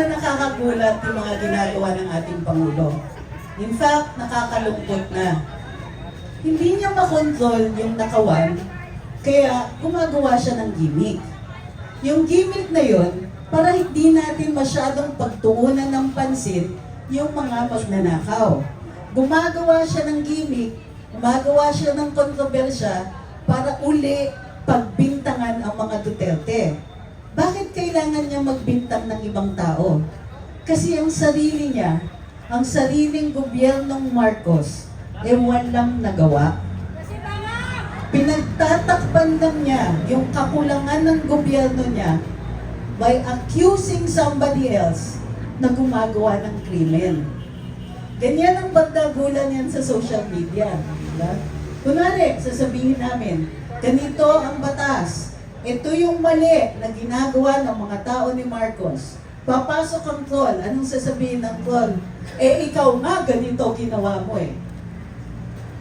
na nakakagulat yung mga ginagawa ng ating Pangulo. In fact, nakakalungkot na. Hindi niya makontrol yung nakawan, kaya gumagawa siya ng gimmick. Yung gimmick na yon para hindi natin masyadong pagtuunan ng pansin yung mga magnanakaw. Gumagawa siya ng gimmick, gumagawa siya ng kontrobersya para uli pagbintangan ang mga Duterte. Bakit kailangan niya magbintang ng ibang tao? Kasi ang sarili niya, ang sariling gobyernong Marcos, eh walang nagawa. Pinagtatakpan lang niya yung kakulangan ng gobyerno niya by accusing somebody else na gumagawa ng krimen. Ganyan ang pagdagulan yan sa social media. Diba? Kunwari, sasabihin namin, ganito ang batas. Ito yung mali na ginagawa ng mga tao ni Marcos. Papasok ang troll. Anong sasabihin ng troll? Eh, ikaw nga, ganito ginawa mo eh.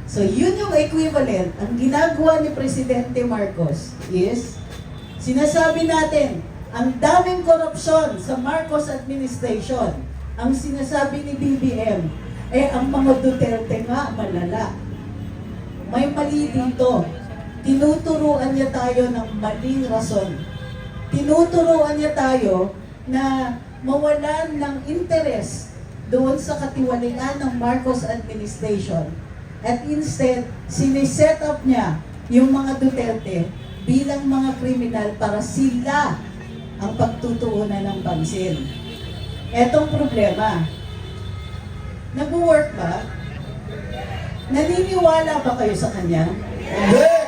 So, yun yung equivalent. Ang ginagawa ni Presidente Marcos is, sinasabi natin, ang daming korupsyon sa Marcos administration. Ang sinasabi ni BBM, eh ang mga Duterte nga malala. May mali dito. Tinuturuan niya tayo ng maling rason. Tinuturuan niya tayo na mawalan ng interes doon sa katiwalian ng Marcos administration. At instead, siniset up niya yung mga Duterte bilang mga kriminal para sila ang pagtutuunan ng pansin. Etong problema, nag-work ba? Naniniwala ba kayo sa kanya? Hindi!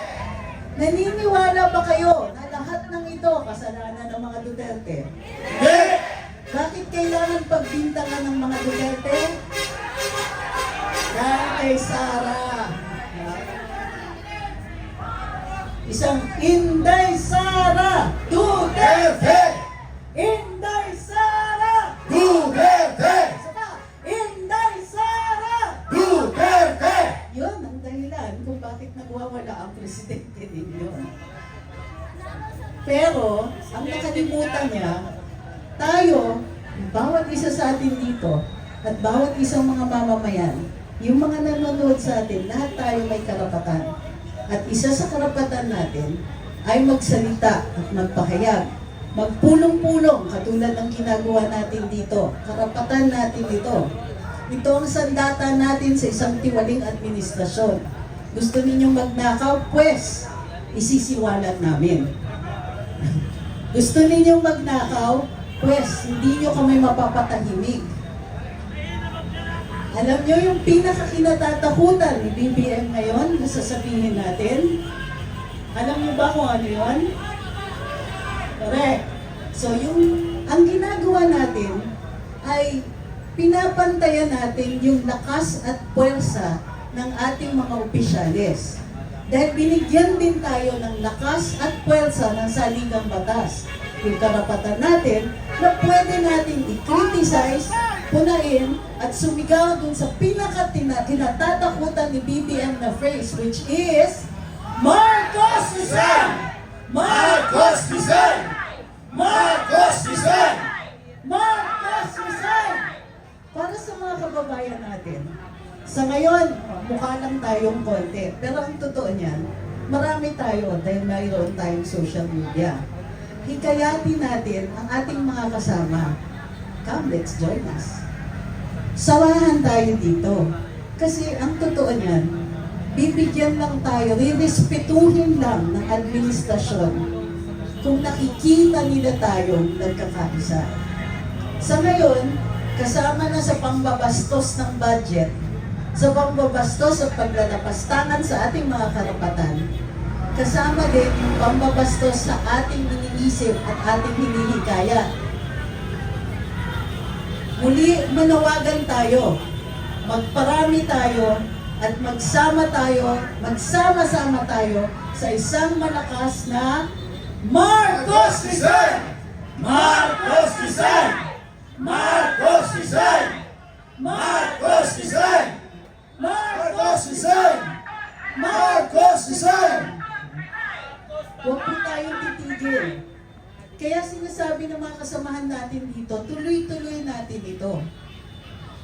Naniniwala ba kayo na lahat ng ito kasalanan ng mga Duterte? Hindi! Bakit kailangan pagbintangan ng mga Duterte? Dahil kay Sara. Isang Inday Sara Duterte! Pero, ang nakalimutan niya, tayo, bawat isa sa atin dito, at bawat isang mga mamamayan, yung mga nanonood sa atin, lahat tayo may karapatan. At isa sa karapatan natin ay magsalita at magpahayag. Magpulong-pulong katulad ng ginagawa natin dito. Karapatan natin ito. Ito ang sandata natin sa isang tiwaling administrasyon. Gusto ninyong magnakaw? Pwes, isisiwalat namin. Gusto ninyong magnakaw? Pwes, hindi nyo kami mapapatahimik. Alam nyo yung pinakakinatatakutan ni BBM ngayon na sasabihin natin? Alam nyo ba kung ano yun? Correct. So yung ang ginagawa natin ay pinapantayan natin yung lakas at puwersa ng ating mga opisyales. Dahil binigyan din tayo ng lakas at puwersa ng saligang batas. Yung karapatan natin na pwede natin i-criticize, punain, at sumigaw dun sa pinaka-kinatatakutan ni BBM na phrase, which is, Marcos Design! Marcos Design! Marcos Design! Marcos! Para sa mga kababayan natin, sa ngayon, mukha lang tayong konti. Pero ang totoo niyan, marami tayo dahil mayroon tayong social media. Hikayatin natin ang ating mga kasama. Come, let's join us. Sawahan tayo dito. Kasi ang totoo niyan, bibigyan lang tayo, rirespetuhin lang ng administrasyon kung nakikita nila tayo nagkakaisa. Sa ngayon, kasama na sa pangbabastos ng budget, sa pangbabastos at paglalapastangan sa ating mga karapatan, kasama din yung pambabastos sa ating iniisip at ating hinihikayat. Muli, manawagan tayo, magparami tayo, at magsama tayo, magsama-sama tayo sa isang malakas na Marcos Design! Marcos Design! Marcos Design!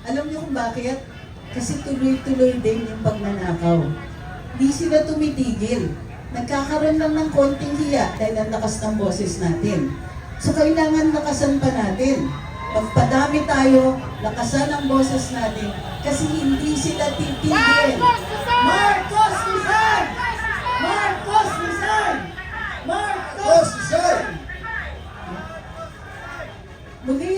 Alam niyo kung bakit? Kasi tuloy-tuloy din yung pagnanakaw. Di sila tumitigil. Nagkakaroon lang ng konting hiya dahil ang lakas ng boses natin. So kailangan lakasan pa natin. Pagpadami tayo, lakasan ang boses natin kasi hindi sila titigil. Marcos resign! Marcos resign! Marcos resign! Muli,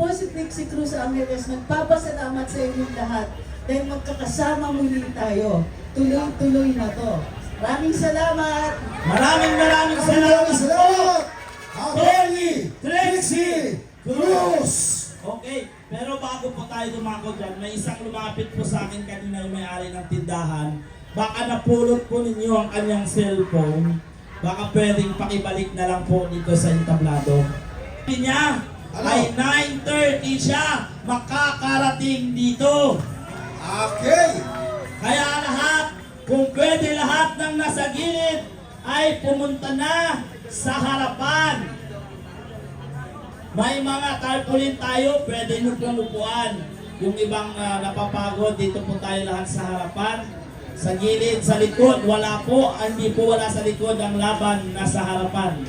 po si Trixie Cruz Angeles. Nagpapasalamat sa inyong lahat dahil magkakasama muli tayo. Tuloy-tuloy na to. Maraming salamat! Maraming maraming salamat salamat! Attorney Trixie Cruz! Okay, pero bago po tayo dumako dyan, may isang lumapit po sa akin kanina yung may-ari ng tindahan. Baka napulot po ninyo ang kanyang cellphone. Baka pwedeng pakibalik na lang po dito sa entablado. Niya, Ano? ay 9.30 siya makakarating dito. Okay! Kaya lahat, kung pwede lahat ng nasa gilid, ay pumunta na sa harapan. May mga tarpaulin tayo, pwede nyo pong upuan. Yung ibang ah, napapagod, dito po tayo lahat sa harapan. Sa gilid, sa likod, wala po. Hindi po wala sa likod ang laban, nasa harapan.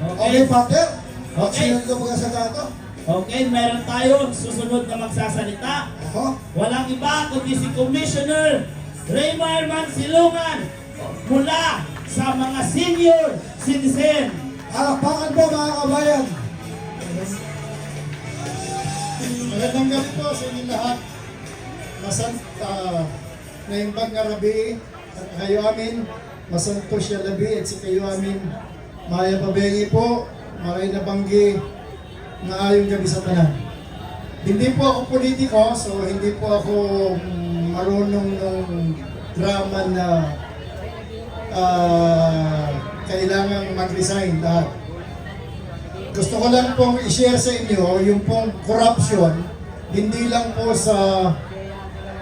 Okay, Pater? Okay. Sino ka mga sa to? Okay, meron tayo susunod na magsasalita. Ako? Walang iba kundi si Commissioner Raymar Mansilungan mula sa mga senior citizen. Harapakan po mga kabayan! Magandang gabi po sa inyo lahat. Masan uh, naimbag nga rabi at kayo amin masanto siya labi at si kayo amin maya pabengi po maray na banggi nga ayong gabi sa tanan. Hindi po ako politiko so hindi po ako mm, marunong ng drama na ah, kailangang mag-resign lahat. Gusto ko lang pong i-share sa inyo yung pong corruption hindi lang po sa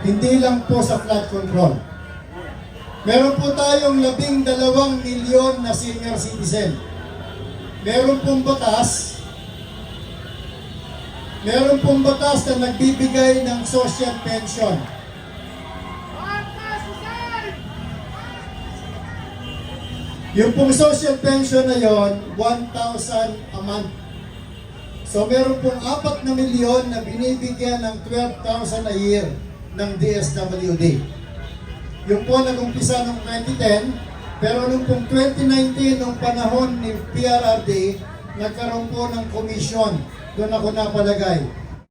hindi lang po sa flood control. Meron po tayong labing dalawang milyon na senior citizen. Meron pong batas Meron pong batas na nagbibigay ng social pension. Yung pong social pension na yon, 1,000 a month. So meron pong 4 na milyon na binibigyan ng 12,000 a year ng DSWD. Yung po nag-umpisa noong 2010, pero nung pong 2019, nung panahon ni PRRD, nagkaroon po ng komisyon. Doon ako napalagay.